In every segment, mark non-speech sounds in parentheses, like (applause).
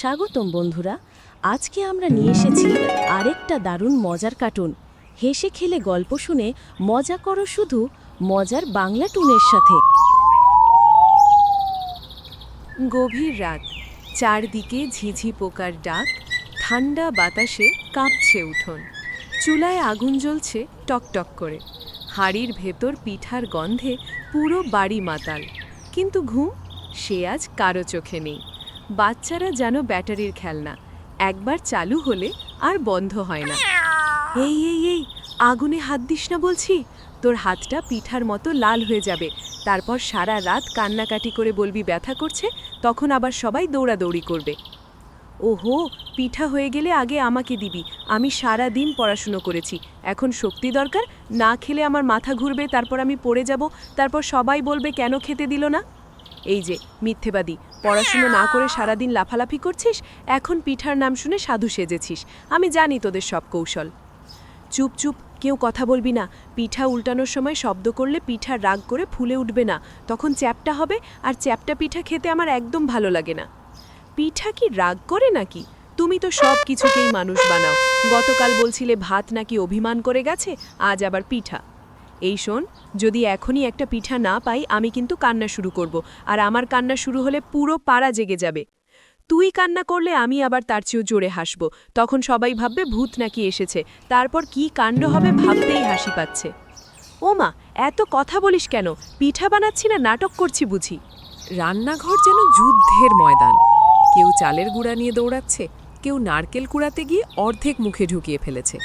স্বাগতম বন্ধুরা। আজকে আমরা নিয়ে এসেছি আরেকটা দারুণ মজার কার্টুন। হেসে খেলে গল্প শুনে মজা করো শুধু মজার বাংলা টুনের সাথে। গভীর রাত, চারদিকে ঝিঝি পোকার ডাক, ঠান্ডা বাতাসে কাঁপছে উঠোন। চুলায় আগুন জ্বলছে টকটক করে। হাড়ির ভেতর পিঠার গন্ধে পুরো বাড়ি মাতাল। কিন্তু ঘুম, সে আজ কারও চোখে নেই। বাচ্চারা যেন ব্যাটারির খেলনা। একবার চালু হলে আর বন্ধ হয় না। এই এই এই, আগুনে হাত দিস না বলছি। তোর হাতটা পিঠার মতো লাল হয়ে যাবে। তারপর সারা রাত কান্নাকাটি করে বলবি ব্যথা করছে, তখন আবার সবাই দৌড়াদৌড়ি করবে। ওহো, পিঠা হয়ে গেলে আগে আমাকে দিবি। আমি সারা দিন পড়াশুনো করেছি। এখন শক্তি দরকার, না খেলে আমার মাথা ঘুরবে, তারপর আমি পড়ে যাব। তারপর সবাই বলবে, কেন খেতে দিল না? এই যে, মিথ্যেবাদী, পড়াশুনো না করে সারাদিন লাফালাফি করছিস, এখন পিঠার নাম শুনে সাধু সেজেছিস। আমি জানি তোদের সব কৌশল। চুপ চুপ, কেউ কথা বলবি না। পিঠা উল্টানোর সময় শব্দ করলে পিঠা রাগ করে ফুলে উঠবে না। তখন চ্যাপটা হবে আর চ্যাপটা পিঠা খেতে আমার একদম ভালো লাগে না। পিঠা কি রাগ করে নাকি? তুমি তো সব কিছুকেই মানুষ বানাও। গতকাল বলছিলে ভাত নাকি অভিমান করে গেছে, আজ আবার পিঠা। এই শোন, যদি এখনই একটা পিঠা না পাই, আমি কিন্তু কান্না শুরু করব। আর আমার কান্না শুরু হলে পুরো পাড়া জেগে যাবে। তুই কান্না করলে আমি আবার তার চেয়েও জোরে হাসব। তখন সবাই ভাববে ভূত নাকি এসেছে। তারপর কি কাণ্ড হবে ভাবতেই হাসি পাচ্ছে। ও মা এত কথা বলিস কেন? পিঠা বানাচ্ছি না, নাটক করছি বুঝি। রান্নাঘর যেন যুদ্ধের ময়দান। কেউ চালের গুঁড়া নিয়ে দৌড়াচ্ছে, কেউ নারকেল কুড়াতে গিয়ে অর্ধেক মুখে ঢুকিয়ে ফেলেছে।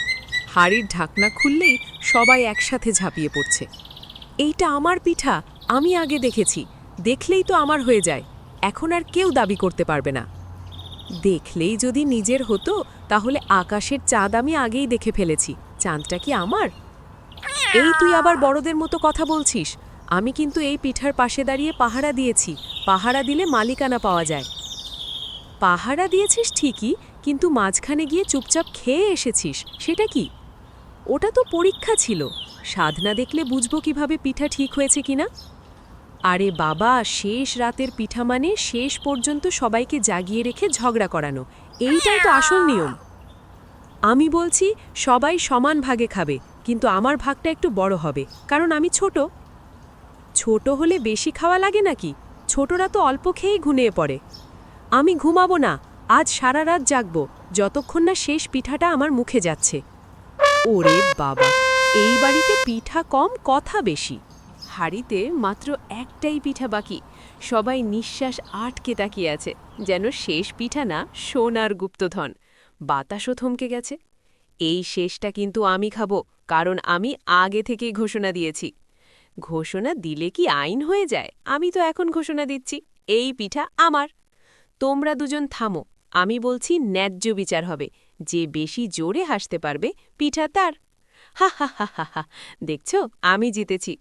হাড়ির ঢাকনা খুললেই সবাই একসাথে ঝাঁপিয়ে পড়ছে। এইটা আমার পিঠা, আমি আগে দেখেছি। দেখলেই তো আমার হয়ে যায়। এখন আর কেউ দাবি করতে পারবে না। দেখলেই যদি নিজের হতো, তাহলে আকাশের চাঁদ আমি আগেই দেখে ফেলেছি। চাঁদটা কি আমার? এই তুই আবার বড়দের মতো কথা বলছিস। আমি কিন্তু এই পিঠার পাশে দাঁড়িয়ে পাহারা দিয়েছি। পাহারা দিলে মালিকানা পাওয়া যায়। পাহারা দিয়েছিস ঠিকই, কিন্তু মাঝখানে গিয়ে চুপচাপ খেয়ে এসেছিস। সেটা কি? ওটা তো পরীক্ষা ছিল। সাধনা দেখলে বুঝব কীভাবে পিঠা ঠিক হয়েছে কিনা। আরে বাবা, শেষ রাতের পিঠা মানে শেষ পর্যন্ত সবাইকে জাগিয়ে রেখে ঝগড়া করানো। এইটাই তো আসল নিয়ম। আমি বলছি, সবাই সমান ভাগে খাবে, কিন্তু আমার ভাগটা একটু বড় হবে, কারণ আমি ছোট। ছোট হলে বেশি খাওয়া লাগে নাকি? ছোটরা তো অল্প খেয়েই ঘুমিয়ে পড়ে। আমি ঘুমাবো না, আজ সারা রাত জাগবো, যতক্ষণ না শেষ পিঠাটা আমার মুখে যাচ্ছে। ওরে বাবা, এই বাড়িতে পিঠা কম, কথা বেশি। হাড়িতে মাত্র একটাই পিঠা বাকি, সবাই নিঃশ্বাস আটকে তাকিয়ে আছে, যেন শেষ পিঠা না সোনার গুপ্তধন, বাতাসও থমকে গেছে। এই শেষটা কিন্তু আমি খাব, কারণ আমি আগে থেকেই ঘোষণা দিয়েছি। ঘোষণা দিলে কি আইন হয়ে যায়? আমি তো এখন ঘোষণা দিচ্ছি, এই পিঠা আমার। তোমরা দুজন থামো, আমি বলছি ন্যায্য বিচার হবে যে বেশি জোরে হাসতে পারবে পিঠা তার। হা হা হা হা হা, দেখছ, আমি জিতেছি।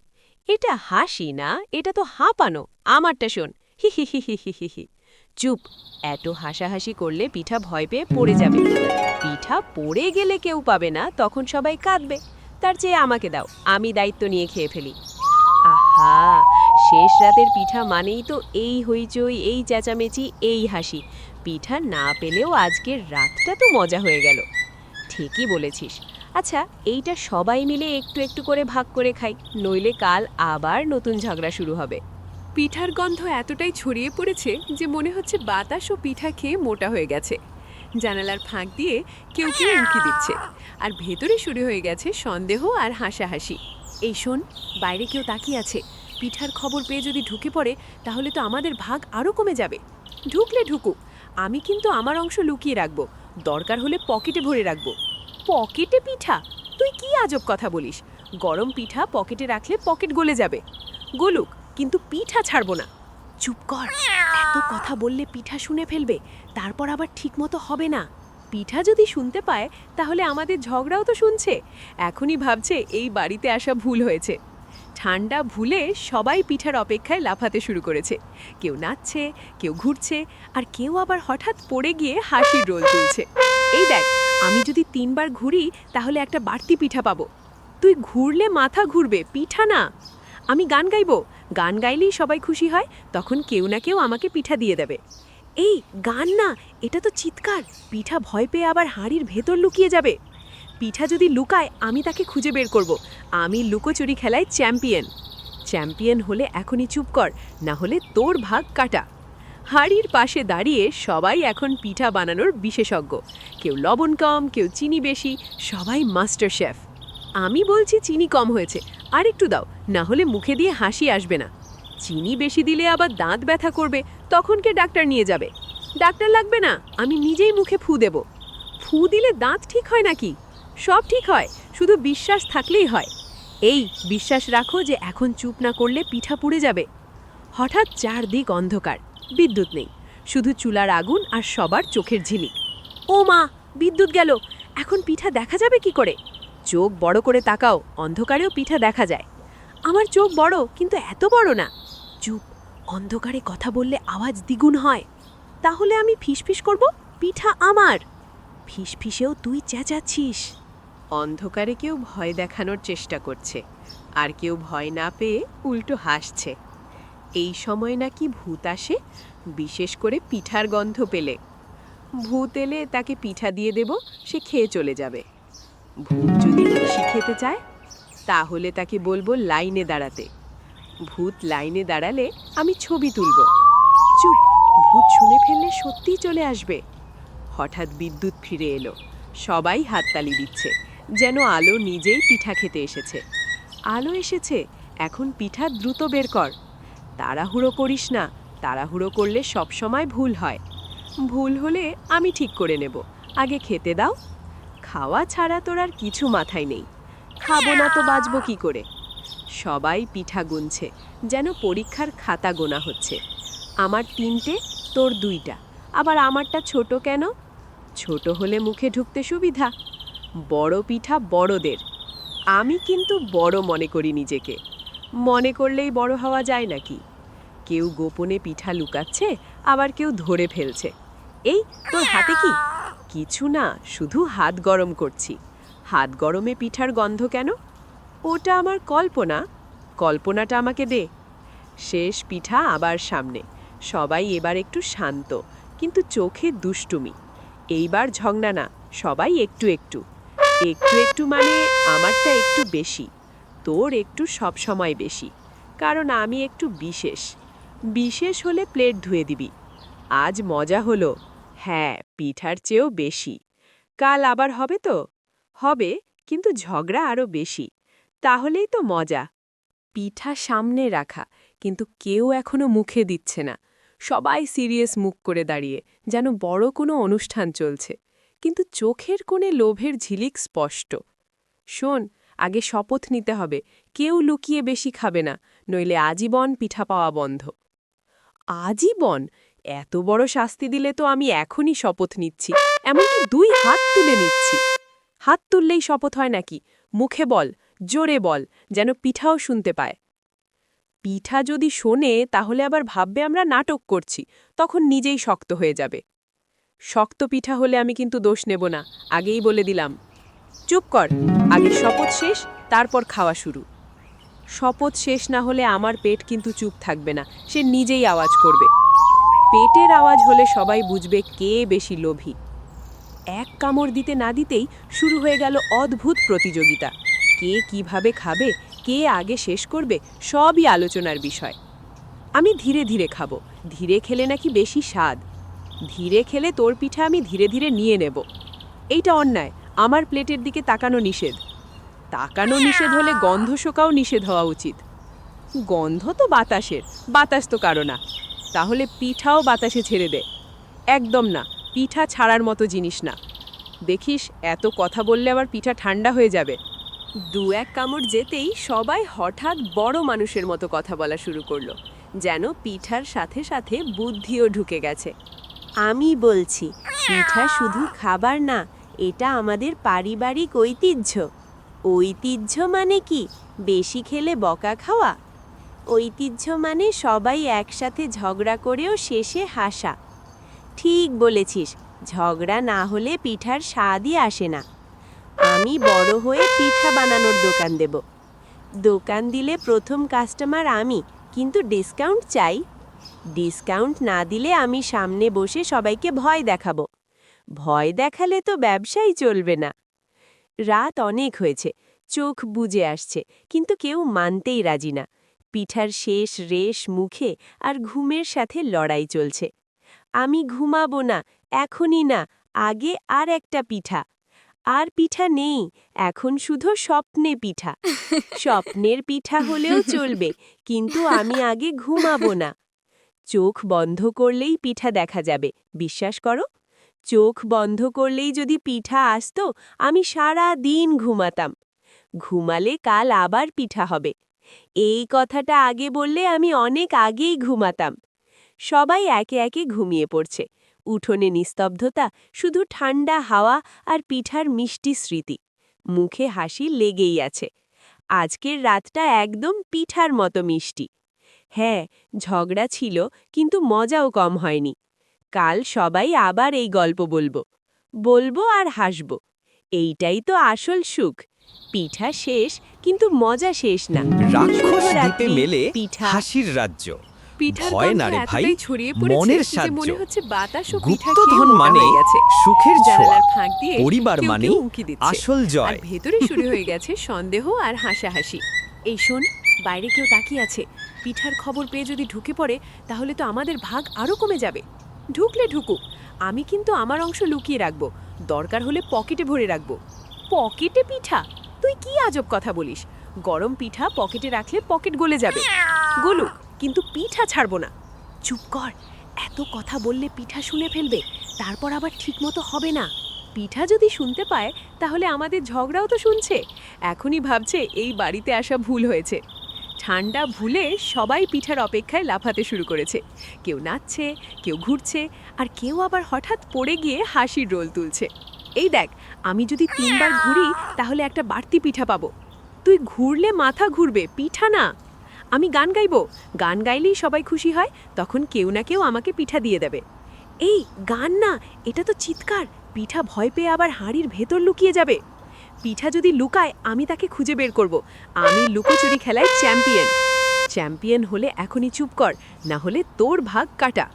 এটা হাসি না, এটা তো হাঁপানো, আমারটা শোন। হি হি হি হি হি হি চুপ, এত হাসাহাসি করলে পিঠা ভয় পেয়ে পড়ে যাবে। পিঠা পড়ে গেলে কেউ পাবে না, তখন সবাই কাঁদবে। তার চেয়ে আমাকে দাও, আমি দায়িত্ব নিয়ে খেয়ে ফেলি। আহা, শেষ রাতের পিঠা মানেই তো এই হইচই, এই চেঁচামেচি, এই হাসি। পিঠা না পেলেও আজকের রাতটা তো মজা হয়ে গেল। ঠিকই বলেছিস। আচ্ছা এইটা সবাই মিলে একটু একটু করে ভাগ করে খাই, নইলে কাল আবার নতুন ঝগড়া শুরু হবে। পিঠার গন্ধ এতটাই ছড়িয়ে পড়েছে যে মনে হচ্ছে বাতাস ও পিঠা খেয়ে মোটা হয়ে গেছে। জানালার ফাঁক দিয়ে কেউ কেউ উঁকি দিচ্ছে। আর ভেতরে শুরু হয়ে গেছে সন্দেহ আর হাসাহাসি। এই শোন, বাইরে কেউ তাকিয়ে আছে। পিঠার খবর পেয়ে যদি ঢুকে পড়ে, তাহলে তো আমাদের ভাগ আরও কমে যাবে। ঢুকলে ঢুকুক। আমি কিন্তু আমার অংশ লুকিয়ে রাখব। দরকার হলে পকেটে ভরে রাখব। পকেটে পিঠা? তুই কি আজব কথা বলিস? গরম পিঠা পকেটে রাখলে পকেট গলে যাবে। গলুক, কিন্তু পিঠা ছাড়বো না। চুপ কর। এত কথা বললে পিঠা শুনে ফেলবে, তারপর আবার ঠিকমতো হবে না। পিঠা যদি শুনতে পায়, তাহলে আমাদের ঝগড়াও তো শুনছে। এখনই ভাবছে এই বাড়িতে আসা ভুল হয়েছে। ঠান্ডা ভুলে সবাই পিঠার অপেক্ষায় লাফাতে শুরু করেছে। কেউ নাচছে, কেউ ঘুরছে, আর কেউ আবার হঠাৎ পড়ে গিয়ে হাসির রোল তুলছে। এই দেখ, আমি যদি তিনবার ঘুরি, তাহলে একটা বাড়তি পিঠা পাবো। তুই ঘুরলে মাথা ঘুরবে, পিঠা না। আমি গান গাইবো। গান গাইলেই সবাই খুশি হয়, তখন কেউ না কেউ আমাকে পিঠা দিয়ে দেবে। এই, গান না, এটা তো চিৎকার। পিঠা ভয় পেয়ে আবার হাঁড়ির ভেতর লুকিয়ে যাবে। পিঠা যদি লুকায়, আমি তাকে খুঁজে বের করব। আমি লুকোচুরি খেলায় চ্যাম্পিয়ন। চ্যাম্পিয়ন হলে এখনই চুপ কর, না হলে তোর ভাগ কাটা। হাড়ির পাশে দাঁড়িয়ে সবাই এখন পিঠা বানানোর বিশেষজ্ঞ। কেউ লবণ কম, কেউ চিনি বেশি, সবাই মাস্টার শেফ। আমি বলছি চিনি কম হয়েছে, আর একটু দাও, না হলে মুখে দিয়ে হাসি আসবে না। চিনি বেশি দিলে আবার দাঁত ব্যথা করবে, তখন কে ডাক্তার নিয়ে যাবে? ডাক্তার লাগবে না, আমি নিজেই মুখে ফু দেব। ফু দিলে দাঁত ঠিক হয় নাকি? সব ঠিক হয়, শুধু বিশ্বাস থাকলেই হয়। এই বিশ্বাস রাখো যে এখন চুপ না করলে পিঠা পুড়ে যাবে। হঠাৎ চারদিক অন্ধকার, বিদ্যুৎ নেই। শুধু চুলার আগুন আর সবার চোখের ঝিলিক। ও মা, বিদ্যুৎ গেল। এখন পিঠা দেখা যাবে কি করে? চোখ বড় করে তাকাও, অন্ধকারেও পিঠা দেখা যায়। আমার চোখ বড়, কিন্তু এত বড় না। চুপ, অন্ধকারে কথা বললে আওয়াজ দ্বিগুণ হয়। তাহলে আমি ফিসফিস করব? পিঠা আমার। ফিসফিসেও তুই চেঁচাচ্ছিস। অন্ধকারে কেউ ভয় দেখানোর চেষ্টা করছে। আর কেউ ভয় না পেয়ে উল্টো হাসছে। এই সময় নাকি ভূত আসে, বিশেষ করে পিঠার গন্ধ পেলে। ভূত এলে তাকে পিঠা দিয়ে দেব, সে খেয়ে চলে যাবে। ভূত যদি বেশি খেতে চায়, তাহলে তাকে বলব লাইনে দাঁড়াতে। ভূত লাইনে দাঁড়ালে আমি ছবি তুলব। চুপ, ভূত শুনে ফেললে সত্যিই চলে আসবে। হঠাৎ বিদ্যুৎ ফিরে এলো। সবাই হাততালি দিচ্ছে। যেন আলো নিজেই পিঠা খেতে এসেছে। আলো এসেছে, এখন পিঠা দ্রুত বের কর। তাড়াহুড়ো করিস না, তাড়াহুড়ো করলে সব সময় ভুল হয়। ভুল হলে আমি ঠিক করে নেব, আগে খেতে দাও। খাওয়া ছাড়া তোর আর কিছু মাথায় নেই। খাব না তো বাঁচবো কি করে? সবাই পিঠা গুনছে, যেন পরীক্ষার খাতা গোনা হচ্ছে। আমার তিনটে, তোর দুইটা। আবার আমারটা ছোট কেন? ছোট হলে মুখে ঢুকতে সুবিধা। বড় পিঠা বড়দের। আমি কিন্তু বড় মনে করি নিজেকে। মনে করলেই বড় হওয়া যায় নাকি? কেউ গোপনে পিঠা লুকাচ্ছে, আবার কেউ ধরে ফেলছে। এই, তোর হাতে কি? কিছু না, শুধু হাত গরম করছি। হাত গরমে পিঠার গন্ধ কেন? ওটা আমার কল্পনা। কল্পনাটা আমাকে দে। শেষ পিঠা আবার সামনে। সবাই এবার একটু শান্ত, কিন্তু চোখে দুষ্টুমি। এইবার ঝগনা না, সবাই একটু একটু। একটু একটু মানে আমারটা একটু বেশি, তোর একটু সব সময় বেশি, কারণ আমি একটু বিশেষ। বিশেষ হলে প্লেট ধুয়ে দিবি। আজ মজা হলো। হ্যাঁ পিঠার চেয়েও বেশি। কাল আবার হবে তো? হবে, কিন্তু ঝগড়া আরও বেশি। তাহলেই তো মজা। পিঠা সামনে রাখা, কিন্তু কেউ এখনও মুখে দিচ্ছে না। সবাই সিরিয়াস মুখ করে দাঁড়িয়ে, যেন বড় কোনো অনুষ্ঠান চলছে। কিন্তু চোখের কোণে লোভের ঝিলিক স্পষ্ট। শোন, আগে শপথ নিতে হবে, কেউ লুকিয়ে বেশি খাবে না, নইলে আজীবন পিঠা পাওয়া বন্ধ। আজীবন? এত বড় শাস্তি দিলে তো আমি এখনই শপথ নিচ্ছি, এমনকি দুই হাত তুলে নিচ্ছি। হাত তুললেই শপথ হয় নাকি? মুখে বল, জোরে বল, যেন পিঠাও শুনতে পায়। পিঠা যদি শোনে, তাহলে আবার ভাববে আমরা নাটক করছি, তখন নিজেই শক্ত হয়ে যাবে। শক্ত পিঠা হলে আমি কিন্তু দোষ নেব না, আগেই বলে দিলাম। চুপ কর, আগে শপথ শেষ, তারপর খাওয়া শুরু। শপথ শেষ না হলে আমার পেট কিন্তু চুপ থাকবে না, সে নিজেই আওয়াজ করবে। পেটের আওয়াজ হলে সবাই বুঝবে কে বেশি লোভী। এক কামড় দিতে না দিতেই শুরু হয়ে গেল অদ্ভুত প্রতিযোগিতা। কে কীভাবে খাবে, কে আগে শেষ করবে, সবই আলোচনার বিষয়। আমি ধীরে ধীরে খাব, ধীরে খেলে নাকি বেশি স্বাদ। ধীরে খেলে তোর পিঠা আমি ধীরে ধীরে নিয়ে নেব। এইটা অন্যায়, আমার প্লেটের দিকে তাকানো নিষেধ। তাকানো নিষেধ হলে গন্ধ শোকাও নিষেধ হওয়া উচিত। গন্ধ তো বাতাসের, বাতাস তো কারও না। তাহলে পিঠাও বাতাসে ছেড়ে দে। একদম না, পিঠা ছাড়ার মতো জিনিস না। দেখিস, এত কথা বললে আবার পিঠা ঠান্ডা হয়ে যাবে। দু এক কামড় যেতেই সবাই হঠাৎ বড় মানুষের মতো কথা বলা শুরু করল, যেন পিঠার সাথে সাথে বুদ্ধিও ঢুকে গেছে। আমি বলছি, পিঠা শুধু খাবার না, এটা আমাদের পারিবারিক ঐতিহ্য। ঐতিহ্য মানে কি? বেশি খেলে বকা খাওয়া? ঐতিহ্য মানে সবাই একসাথে ঝগড়া করেও শেষে হাসা। ঠিক বলেছিস, ঝগড়া না হলে পিঠার স্বাদই আসে না। আমি বড় হয়ে পিঠা বানানোর দোকান দেব। দোকান দিলে প্রথম কাস্টমার আমি, কিন্তু ডিসকাউন্ট চাই। ডিসকাউন্ট না দিলে আমি সামনে বসে সবাইকে ভয় দেখাবো। ভয় দেখালে তো ব্যবসাই চলবে না। রাত অনেক হয়েছে চোখ বুজে আসছে কিন্তু কেউ মানতেই রাজি না। পিঠার শেষ রেশ মুখে আর ঘুমের সাথে লড়াই চলছে। আমি ঘুমাবো না এখনই না আগে আর একটা পিঠা। আর পিঠা নেই এখন শুধু স্বপ্নে পিঠা। (laughs) স্বপ্নের পিঠা হলেও চলবে কিন্তু আমি আগে ঘুমাবো না। চোখ বন্ধ করলেই পিঠা দেখা যাবে, বিশ্বাস করো? চোখ বন্ধ করলেই যদি পিঠা আসত, আমি সারা দিন ঘুমাতাম। ঘুমালে কাল আবার পিঠা হবে। এই কথাটা আগে বললে আমি অনেক আগেই ঘুমাতাম। সবাই একে একে ঘুমিয়ে পড়ছে। উঠোনে নিস্তব্ধতা, শুধু ঠান্ডা হাওয়া আর পিঠার মিষ্টি স্মৃতি। মুখে হাসি লেগেই আছে। আজকের রাতটা একদম পিঠার মতো মিষ্টি। হ্যাঁ ঝগড়া ছিল কিন্তু মজাও কম হয়নি। কাল সবাই আবার এই গল্প বলব। বলব আর হাসব। এইটাই তো আসল সুখ। পিঠা শেষ কিন্তু মজা শেষ না। রাক্ষস দ্বীপে মেলে পিঠা। হাসির রাজ্য। ভয় না রে ভাই মনের সাহায্য। মনে গুপ্তধন মানে সুখের ছোঁয়া। পরিবার মানে। আসল আর জয়। ভেতরে শুরু হয়ে গেছে সন্দেহ আর হাসাহাসি। এই শোন বাইরে কেউ তাকিয়ে আছে। পিঠার খবর পেয়ে যদি ঢুকে পড়ে, তাহলে তো আমাদের ভাগ আরও কমে যাবে। ঢুকলে ঢুকুক, আমি কিন্তু আমার অংশ লুকিয়ে রাখব। দরকার হলে পকেটে ভরে রাখব। পকেটে পিঠা? তুই কি আজব কথা বলিস? গরম পিঠা পকেটে রাখলে পকেট গলে যাবে। গলুক, কিন্তু পিঠা ছাড়বো না। চুপ কর, এত কথা বললে পিঠা শুনে ফেলবে, তারপর আবার ঠিকমতো হবে না। পিঠা যদি শুনতে পায়, তাহলে আমাদের ঝগড়াও তো শুনছে। এখনই ভাবছে এই বাড়িতে আসা ভুল হয়েছে। ঠান্ডা ভুলে সবাই পিঠার অপেক্ষায় লাফাতে শুরু করেছে। কেউ নাচছে, কেউ ঘুরছে, আর কেউ আবার হঠাৎ পড়ে গিয়ে হাসির রোল তুলছে। এই দেখ, আমি যদি তিনবার ঘুরি, তাহলে একটা বাড়তি পিঠা পাবো। তুই ঘুরলে মাথা ঘুরবে, পিঠা না। আমি গান গাইবো। গান গাইলেই সবাই খুশি হয়, তখন কেউ না কেউ আমাকে পিঠা দিয়ে দেবে। এই, গান না, এটা তো চিৎকার। পিঠা ভয় পেয়ে আবার হাঁড়ির ভেতর লুকিয়ে যাবে। পিঠা যদি লুকায়, আমি তাকে খুঁজে বের করব। আমি লুকোচুরি খেলায় চ্যাম্পিয়ন। চ্যাম্পিয়ন হলে এখনই চুপ কর, না হলে তোর ভাগ কাটা।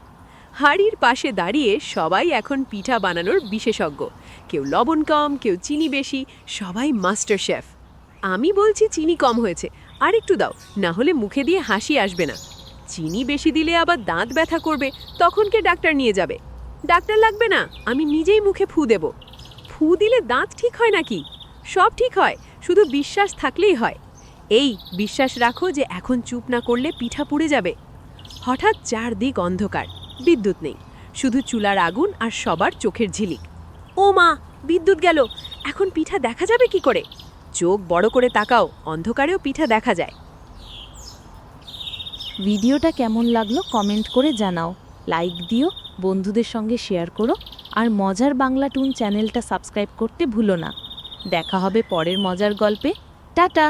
হাড়ির পাশে দাঁড়িয়ে সবাই এখন পিঠা বানানোর বিশেষজ্ঞ। কেউ লবণ কম, কেউ চিনি বেশি, সবাই মাস্টার শেফ। আমি বলছি চিনি কম হয়েছে, আর একটু দাও, না হলে মুখে দিয়ে হাসি আসবে না। চিনি বেশি দিলে আবার দাঁত ব্যথা করবে, তখন কে ডাক্তার নিয়ে যাবে? ডাক্তার লাগবে না, আমি নিজেই মুখে ফু দেব। ফু দিলে দাঁত ঠিক হয় নাকি? সব ঠিক হয়, শুধু বিশ্বাস থাকলেই হয়। এই বিশ্বাস রাখো যে এখন চুপ না করলে পিঠা পুড়ে যাবে। হঠাৎ চারদিক অন্ধকার, বিদ্যুৎ নেই, শুধু চুলার আগুন আর সবার চোখের ঝিলিক। ও মা, বিদ্যুৎ গেল, এখন পিঠা দেখা যাবে কি করে? চোখ বড় করে তাকাও, অন্ধকারেও পিঠা দেখা যায়। ভিডিওটা কেমন লাগল কমেন্ট করে জানাও, লাইক দিও, বন্ধুদের সঙ্গে শেয়ার করো, আর মজার বাংলা টুন চ্যানেলটা সাবস্ক্রাইব করতে ভুলো না। দেখা হবে পরের মজার গল্পে। টাটা!